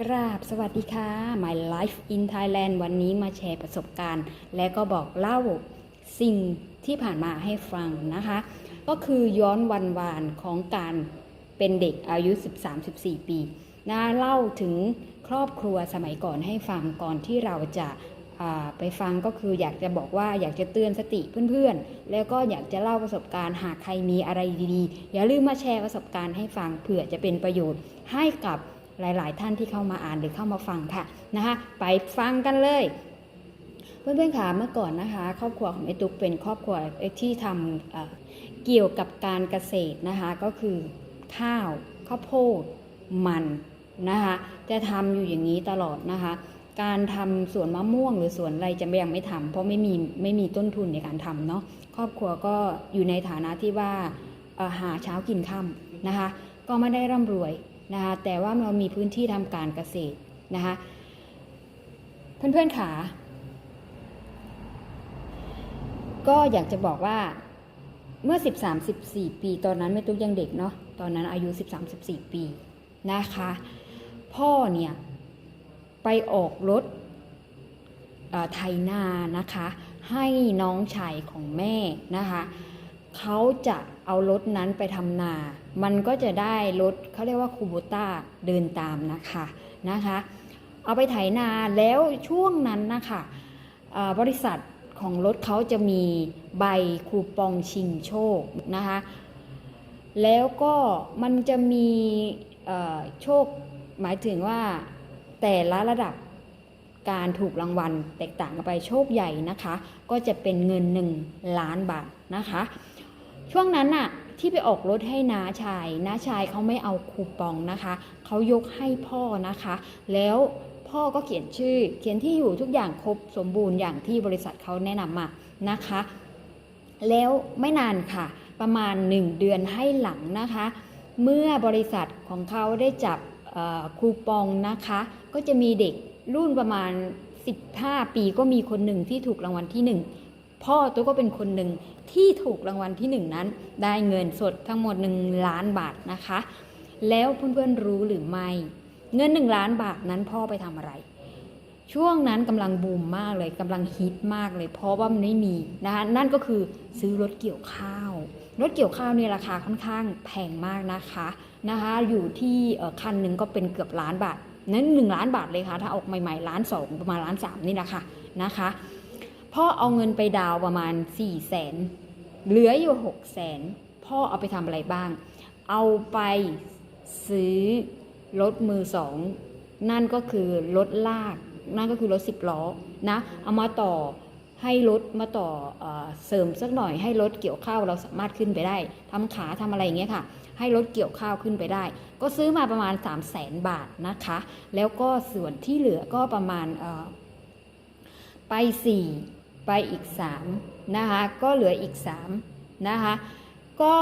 กราบสวัสดีค่ะ My Life in Thailand วันนี้มาแชร์ประสบการณ์ และก็บอกเล่าสิ่งที่ผ่านมาให้ฟังนะคะ ก็คือย้อนวันวานของการเป็นเด็กอายุ 13-14 ปีนะเล่าถึงครอบครัวสมัยก่อนให้ฟังก่อนที่เราจะาไปฟังก็คืออยากจะบอกว่าอยากจะเตือนสติเพื่อนๆ แล้วก็อยากจะเล่าประสบการณ์หากใครมีอะไรดีๆ อย่าลืมมาแชร์ประสบการณ์ให้ฟังเผื่อจะเป็นประโยชน์ให้กับ หลาย ๆ ท่านที่เข้ามาอ่านหรือเข้ามาฟังค่ะนะคะไปฟังกันเลยเพื่อนๆค่ะเมื่อก่อนนะคะ ครอบครัวของไอตุ๊กเป็นครอบครัวที่ทำเกี่ยวกับการเกษตรนะคะก็คือข้าวข้าวโพดมันนะคะจะทำอยู่อย่างนี้ตลอดนะคะการทำสวนมะม่วงหรือสวนอะไรจะยังไม่ทำเพราะไม่มีไม่มีต้นทุนในการทำเนาะครอบครัวก็อยู่ในฐานะที่ว่าหาเช้ากินค่ำนะคะ ก็ไม่ได้ร่ำรวย นะคะแต่ว่าเรามีพื้นที่ทำการเกษตรนะคะเพื่อนๆขาก็อยากจะบอกว่าเมื่อ 13 14 ปี ตอนนั้นแม่ตุ๊กยังเด็กเนาะตอนนั้นอายุ 13 14 ปีนะคะ พ่อเนี่ยไปออกรถไถนานะคะ ให้น้องชายของแม่นะคะ เขาจะ เอารถนั้นไปทำนา มันก็จะได้รถเขาเรียกว่าคูโบต้าเดินตามนะคะนะคะ เอาไปไถนาแล้วช่วงนั้นนะคะบริษัทของรถเขาจะมีใบคูปองชิงโชคนะคะแล้วก็มันจะมีโชคหมายถึงว่าแต่ละระดับการถูกรางวัลแตกต่างกันไปโชคใหญ่นะคะ ก็จะเป็นเงิน 1 ล้านบาทนะคะ ช่วงนั้นน่ะที่ไปออกรถให้น้าชายน้าชายเขาไม่เอาคูปองนะคะ เขายกให้พ่อนะคะ แล้วพ่อก็เขียนชื่อ เขียนที่อยู่ทุกอย่างครบสมบูรณ์อย่างที่บริษัทเขาแนะนำมานะคะ แล้วไม่นานค่ะ ประมาณ 1 เดือนให้หลังนะคะ เมื่อบริษัทของเขาได้จับคูปองนะคะ ก็จะมีเด็กรุ่นประมาณ 15 ปีก็มีคนหนึ่งที่ถูกรางวัลที่ 1 พ่อตัวก็เป็นคนหนึ่งที่ถูกรางวัลที่ 1 นั้น ได้เงินสดทั้งหมด 1 ล้านบาทนะคะ แล้วเพื่อนๆรู้หรือไม่ เงิน 1 ล้านบาทนั้นพ่อไปทำอะไร ช่วงนั้นกำลังบูมมากเลยกำลังฮิตมากเลย เพราะว่ามันไม่มีนะคะนั่นก็คือซื้อรถเกี่ยวข้าวรถเกี่ยวข้าวเนี่ยราคาค่อนข้างแพงมากนะคะนะคะ อยู่ที่คันหนึ่งก็เป็นเกือบล้านบาทนั้นหนึ่งล้านบาทเลยค่ะ ถ้าออกใหม่ๆล้านสองประมาณล้านสามนี่แหละค่ะนะคะ พ่อเอาเงินไปดาวประมาณ4ี่แสนเหลืออยู่6กแสนพ่อเอาไปทำอะไรบ้าง เอาไปซื้อรถมือสองนั่นก็คือรถลาก นั่นก็คือรถสิบล้อนะ เอามาต่อให้รถมาต่อเอเสริมสักหน่อยให้รถเกี่ยวข้าวเราสามารถขึ้นไปได้ทำขาทำอะไรอย่างเงี้ยค่ะ ให้รถเกี่ยวข้าวขึ้นไปได้ ก็ซื้อมาประมาณ 3 0 0แสนบาทนะคะ แล้วก็ส่วนที่เหลือก็ประมาณเอ่อไป4 ไปอีก3นะคะก็เหลืออีก3นะคะก็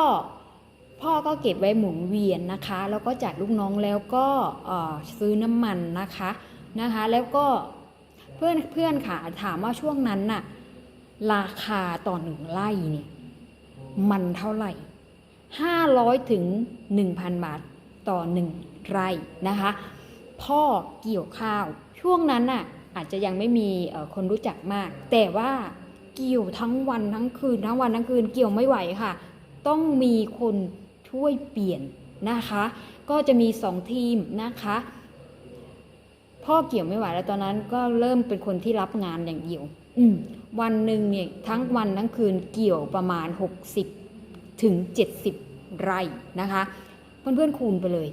พ่อก็เก็บไว้หมุนเวียนนะคะ แล้วก็จัดลูกน้องแล้วก็ซื้อน้ำมันนะคะนะคะแล้วก็เพื่อนเพื่อนค่ะถามว่าช่วงนั้นน่ะราคาต่อหนึ่งไร่เนี่ยมันเท่าไหร่500ถึง1,000บาทต่อหนึ่งไร่นะคะ พ่อเกี่ยวข้าวช่วงนั้นน่ะ อาจจะยังไม่มีคนรู้จักมาก แต่ว่าเกี่ยวทั้งวันทั้งคืนทั้งวันทั้งคืนเกี่ยวไม่ไหวค่ะ ต้องมีคนช่วยเปลี่ยนนะคะ ก็จะมีสองทีมนะคะพ่อเกี่ยวไม่ไหวแล้วตอนนั้นก็เริ่มเป็นคนที่รับงานอย่างเดียวอืวันหนึ่งเนี่ยทั้งวันทั้งคืนเกี่ยวประมาณ 60 ถึง 70 ไร่นะคะเพื่อนๆคูณไปเลย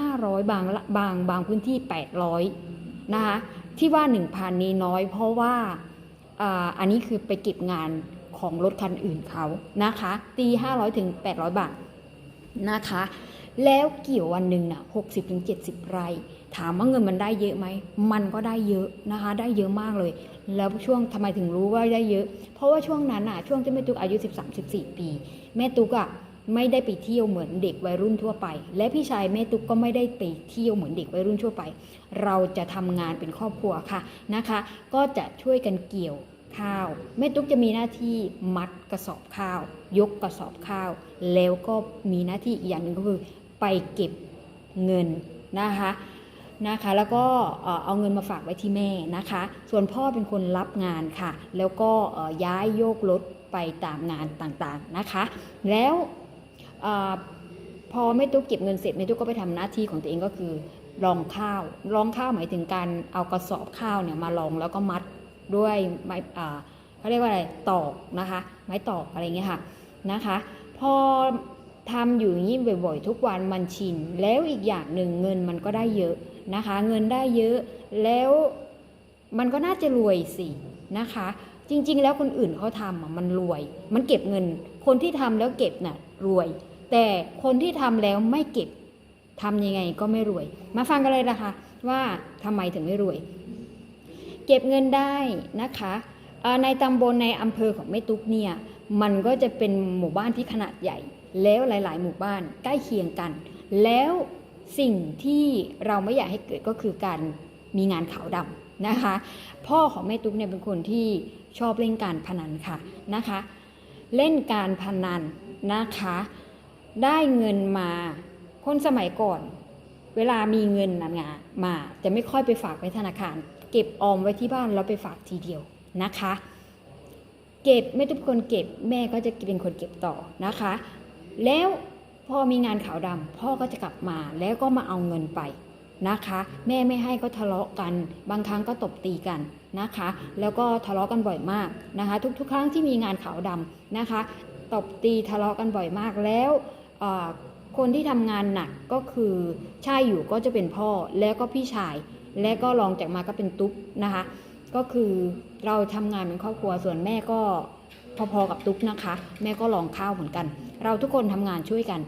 500 บางบางบางพื้นที่ 800 นะคะ ที่ว่า 1,000 นี้น้อย เพราะว่าอ่าอันนี้คือไปเก็บงานของรถคันอื่นเขานะคะตี500ถึง800 บาทนะคะ แล้วเกี่ยววันหนึ่งน่ะ60ถึง70 ไร่ถามว่าเงินมันได้เยอะไหม มันก็ได้เยอะนะคะ ได้เยอะมากเลย แล้วช่วงทำไมถึงรู้ว่าได้เยอะ เพราะว่าช่วงนั้นน่ะช่วงที่แม่ตุ๊กอายุ 13-14 ปี แม่ตุ๊กอะ ไม่ได้ไปเที่ยวเหมือนเด็กวัยรุ่นทั่วไป และพี่ชายแม่ตุ๊กก็ไม่ได้ไปเที่ยวเหมือนเด็กวัยรุ่นทั่วไป เราจะทำงานเป็นครอบครัวค่ะนะคะ ก็จะช่วยกันเกี่ยวข้าวแม่ตุ๊กจะมีหน้าที่มัดกระสอบข้าว ยกกระสอบข้าว แล้วก็มีหน้าที่อีกอย่างหนึ่งก็คือไปเก็บเงินนะคะนะคะแล้วก็เอาเงินมาฝากไว้ที่แม่นะคะ ส่วนพ่อเป็นคนรับงานค่ะ แล้วก็ย้ายโยกรถไปตามงานต่างๆนะคะ แล้ว พอแม่ตุ๊กเก็บเงินเสร็จแม่ตุ๊กก็ไปทำหน้าที่ของตัวเองก็คือรองข้าวรองข้าวหมายถึงการเอากระสอบข้าวเนี่ยมารองแล้วก็มัดด้วยไม้เขาเรียกว่าอะไรตอกนะคะ ไม้ตอกอะไรเงี้ยค่ะนะคะ พอทำอยู่อย่างนี้บ่อยๆ ทุกวันมันชิน แล้วอีกอย่างหนึ่งเงินมันก็ได้เยอะนะคะ เงินได้เยอะแล้วมันก็น่าจะรวยสินะคะ จริง ๆ แล้วคนอื่นเขาทำมันรวย มันเก็บเงิน คนที่ทำแล้วเก็บน่ะรวย แต่คนที่ทำแล้วไม่เก็บทำยังไงก็ไม่รวย มาฟังกันเลยนะคะว่าทำไมถึงไม่รวย เก็บเงินได้นะคะในตำบลในอำเภอของแม่ตุ๊กเนี่ยมันก็จะเป็นหมู่บ้านที่ขนาดใหญ่ แล้วหลาย ๆ หมู่บ้านใกล้เคียงกัน แล้วสิ่งที่เราไม่อยากให้เกิดก็คือการมีงานขาวดำนะคะ พ่อของแม่ตุ๊กเนี่ยเป็นคนที่ชอบเล่นการพนันค่ะนะคะ เล่นการพนันนะคะ ได้เงินมา คนสมัยก่อน เวลามีเงินมามาจะไม่ค่อยไปฝากไว้ธนาคาร เก็บออมไว้ที่บ้านแล้วไปฝากทีเดียวนะคะ เก็บไม่ทุกคนเก็บแม่ก็จะเป็นคนเก็บต่อนะคะ แล้วพอมีงานขาวดำพ่อก็จะกลับมาแล้วก็มาเอาเงินไปนะคะ แม่ไม่ให้ก็ทะเลาะกัน บางครั้งก็ตบตีกันนะคะ แล้วก็ทะเลาะกันบ่อยมากนะคะ ทุกๆ ครั้งที่มีงานขาวดำนะคะ ตบตีทะเลาะกันบ่อยมากแล้ว คนที่ทำงานหนักก็คือชายอยู่ก็จะเป็นพ่อแล้วก็พี่ชาย และก็รองจากมาก็เป็นตุ๊กนะคะ ก็คือเราทำงานเป็นครอบครัวส่วนแม่ก็พอๆกับตุ๊กนะคะ แม่ก็ลองข้าวเหมือนกัน เราทุกคนทำงานช่วยกัน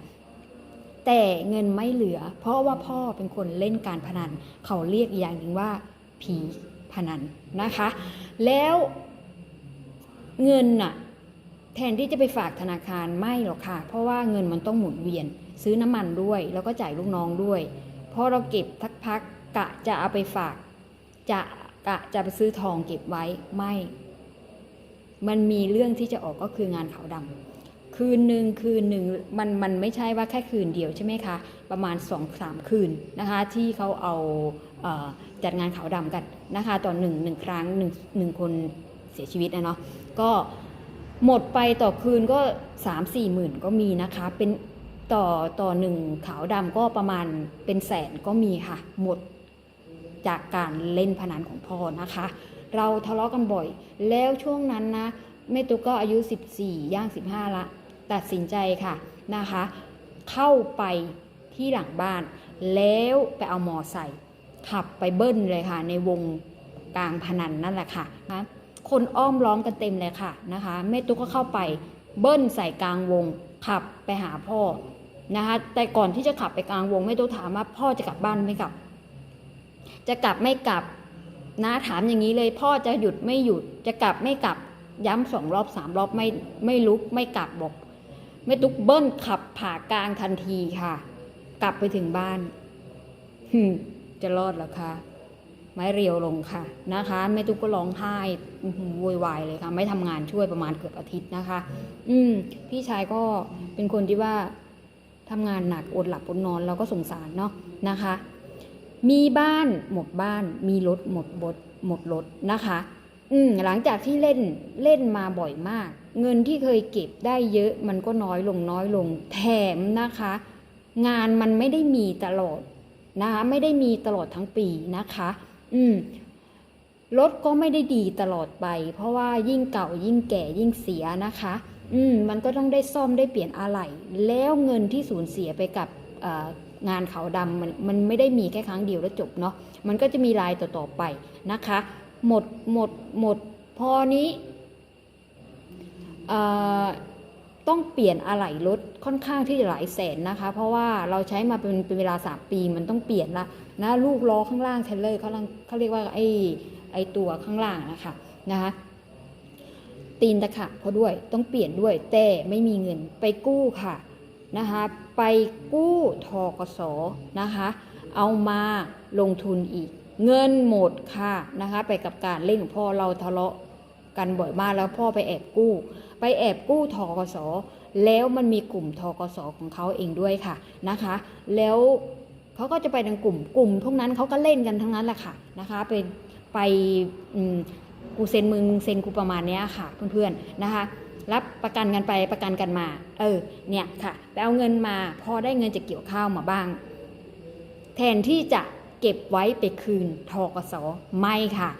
แต่เงินไม่เหลือ เพราะว่าพ่อเป็นคนเล่นการพนัน เขาเรียกอย่างหนึ่งว่าผีพนันนะคะ แล้วเงินน่ะ แทนที่จะไปฝากธนาคารไม่หรอกค่ะ เพราะว่าเงินมันต้องหมุนเวียน ซื้อน้ำมันด้วย แล้วก็จ่ายลูกน้องด้วยพอเราเก็บทักพักกะจะเอาไปฝาก จะกะจะไปซื้อทองเก็บไว้ไม่ มันมีเรื่องที่จะออกก็คืองานขาวดำคืนหนึ่งคืนหนึ่งมันมันไม่ใช่ว่าแค่คืนเดียวใช่ไหมคะ ประมาณ2องสามคืนนะคะ ที่เขาเอาเออจัดงานขาวดำกันนะคะต่อหนึ่งหนึ่งครั้งหนึ่งหนึ่งคนเสียชีวิตนะเนาะก็ หมดไปต่อคืนก็3ามสี่หมื่นก็มีนะคะ เป็นต่อต่อหนึ่งขาวดำก็ประมาณเป็นแสนก็มีค่ะ หมดจากการเล่นพนันของพ่อนะคะ เราทะเลาะกันบ่อย แล้วช่วงนั้นนะแม่ตุ๊กก็อายุ 14 ย่าง 15 ละ ตัดสินใจค่ะนะคะ เข้าไปที่หลังบ้าน แล้วไปเอามอไซค์ขับไปเบิ้ลเลยค่ะ ในวงกลางพนันนั่นแหละค่ะนะ คนอ้อมล้อมกันเต็มเลยค่ะนะคะแม่ตุ๊กก็เข้าไปเบิ้ลใส่กลางวงขับไปหาพ่อนะคะแต่ก่อนที่จะขับไปกลางวงแม่ตุ๊กถามว่าพ่อจะกลับบ้านไม่กลับ จะกลับไม่กลับนะถามอย่างนี้เลย พ่อจะหยุดไม่หยุดจะกลับไม่กลับย้ำสองรอบสามรอบไม่ไม่ลุกไม่กลับบอกไม่ตุกเบิ้ลขับผ่ากลางทันทีค่ะ กลับไปถึงบ้านจะรอดหรอคะ ไม้เรียวลงค่ะนะคะแม่ตุ๊กก็ร้องไห้อื้อหือโวยวายเลยค่ะ ไม่ทำงานช่วยประมาณเกือบอาทิตย์นะคะ อืม พี่ชายก็เป็นคนที่ว่าทำงานหนักอดหลับอดนอนเราก็สงสารเนาะนะคะ มีบ้านหมดบ้าน มีรถหมดบดหมดรถนะคะ อืมหลังจากที่เล่นเล่นมาบ่อยมาก เงินที่เคยเก็บได้เยอะ มันก็น้อยลงน้อยลงแถมนะคะ งานมันไม่ได้มีตลอดนะคะ ไม่ได้มีตลอดทั้งปีนะคะ อืมรถก็ไม่ได้ดีตลอดไป เพราะว่ายิ่งเก่ายิ่งแก่ยิ่งเสียนะคะ อืมมันก็ต้องได้ซ่อมได้เปลี่ยนอะไหล่แล้วเงินที่สูญเสียไปกับงานขาวดำมันมันไม่ได้มีแค่ครั้งเดียวแล้วจบเนาะมันก็จะมีรายต่อๆไปนะคะ หมดหมดหมดพอนี้ต้องเปลี่ยนอะไหล่รถค่อนข้างที่จะหลายแสนนะคะ เพราะว่าเราใช้มาเป็นเป็นเวลา 3 ปีมันต้องเปลี่ยนละ นะลูกล้อข้างล่างเทเลอร์เขาเขาเรียกว่าไอ้ไอ้ตัวข้างล่างนะคะนะคะตีนตะขะเพราะด้วยต้องเปลี่ยนด้วยแต่ไม่มีเงินไปกู้ค่ะนะคะไปกู้ทกสนะคะเอามาลงทุนอีก เงินหมดค่ะนะคะไปกับการเล่นของพ่อเราทะเลาะกันบ่อยมากแล้วพ่อไปแอบกู้ ไปแอบกู้ทกสแล้วมันมีกลุ่มทกสของเขาเองด้วยค่ะนะคะ แล้ว เขาก็จะไปทางกลุ่มกลุ่มพวกนั้นเขาก็เล่นกันทั้งนั้นแหละค่ะนะคะไปไปกูเซ็นมึงเซ็นกูประมาณเนี้ยค่ะเพื่อนๆนะคะรับประกันกันไปประกันกันมา เออเนี่ยค่ะไปเอาเงินมาพอได้เงินจากเกี่ยวข้าวมาบ้าง แทนที่จะเก็บไว้ไปคืนทกสไม่ค่ะ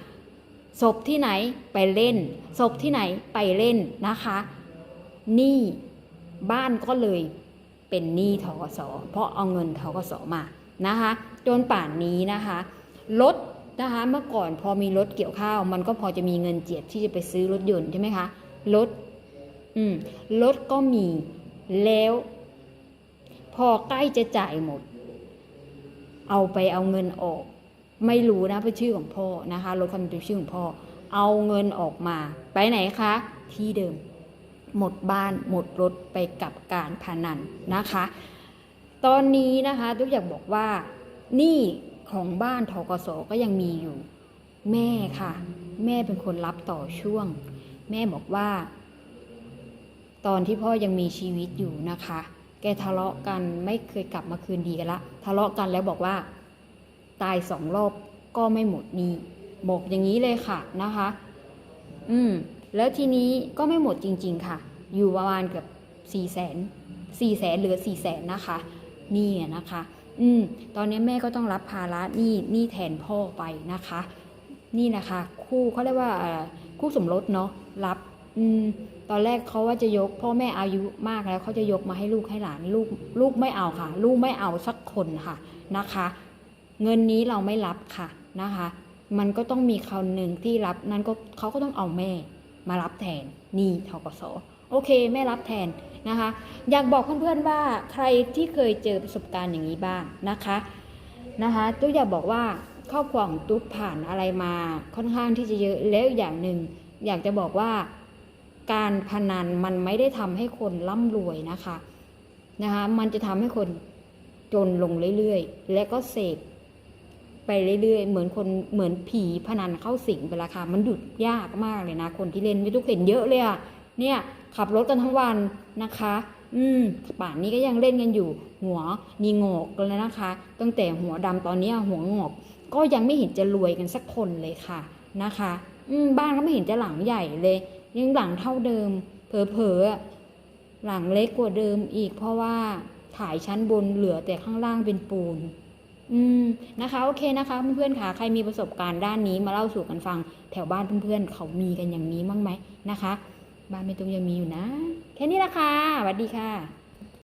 ศพที่ไหนไปเล่นศพที่ไหนไปเล่นนะคะหนี้บ้านก็เลยเป็นหนี้ทกสเพราะเอาเงินทกสมา นะคะจนป่านนี้นะคะรถนะคะเมื่อก่อนพอมีรถเกี่ยวข้าว มันก็พอจะมีเงินเจียดที่จะไปซื้อรถยนต์ใช่ไหมคะรถอืมรถก็มีแล้ว พอใกล้จะจ่ายหมด เอาไปเอาเงินออก ไม่รู้นะเป็นชื่อของพ่อนะคะรถคันเป็นชื่อของพ่อ เอาเงินออกมา ไปไหนคะ ที่เดิม หมดบ้านหมดรถไปกับการพนันนะคะ ตอนนี้นะคะทุกอยากบอกว่าหนี้ของบ้านทกสก็ยังมีอยู่ แม่ค่ะ แม่เป็นคนรับต่อช่วง แม่บอกว่า ตอนที่พ่อยังมีชีวิตอยู่นะคะ แกทะเลาะกันไม่เคยกลับมาคืนดีกันละ ทะเลาะกันแล้วบอกว่า ตายสองรอบก็ไม่หมดหนี้บอกอย่างนี้เลยค่ะนะคะ อืม แล้วทีนี้ก็ไม่หมดจริง ๆ ค่ะ อยู่ประมาณเกือบสี่แสนสี่แสนเหลือสี่แสนนะคะ หนี่นะคะ อืม ตอนนี้แม่ก็ต้องรับภาระหนี้หนี้แทนพ่อไปนะคะ นี่นะคะ คู่เขาเรียกว่าคู่สมรสเนาะรับ อืม ตอนแรกเขาว่าจะยก พ่อแม่อายุมากแล้วเขาจะยกมาให้ลูกให้หลานลูกลูกไม่เอาค่ะ ลูกไม่เอาสักคนค่ะนะคะ เงินนี้เราไม่รับค่ะนะคะ มันก็ต้องมีคนหนึ่งที่รับนั้นก็เขาก็ต้องเอาแม่มารับแทนนี่ทกส โอเคแม่รับแทนนะคะ อยากบอกเพื่อนๆว่าใครที่เคยเจอประสบการณ์อย่างนี้บ้างนะคะนะคะตุ๊กอยากบอกว่าครอบครัวของตุ๊กผ่านอะไรมาค่อนข้างที่จะเยอะแล้วอย่างหนึ่งอยากจะบอกว่าการพนันมันไม่ได้ทำให้คนร่ำรวยนะคะนะคะมันจะทำให้คนจนลงเรื่อยๆ และก็เสพไปเรื่อยๆ เหมือนคนเหมือนผีพนันเข้าสิงไปละค่ะมันหยุดยากมากเลยนะ คนที่เล่นไม่ทุกเห็นเยอะเลยอะ เนี่ยขับรถกันทั้งวันนะคะ อืมป่านนี้ก็ยังเล่นกันอยู่ หัวนีงอกกันแล้วนะคะ ตั้งแต่หัวดำตอนนี้หัวงอก ก็ยังไม่เห็นจะรวยกันสักคนเลยค่ะนะคะ อืมบ้านก็ไม่เห็นจะหลังใหญ่เลย ยังหลังเท่าเดิม เผลอๆหลังเล็กกว่าเดิมอีก เพราะว่าถ่ายชั้นบนเหลือแต่ข้างล่างเป็นปูนอืมนะคะโอเคนะคะเพื่อนๆค่ะใครมีประสบการณ์ด้านนี้มาเล่าสู่กันฟัง แถวบ้านเพื่อนๆเขามีกันอย่างนี้มั้งไหมนะคะ บ้านเมตุงยังมีอยู่นะ แค่นี้ละค่ะสวัสดีค่ะ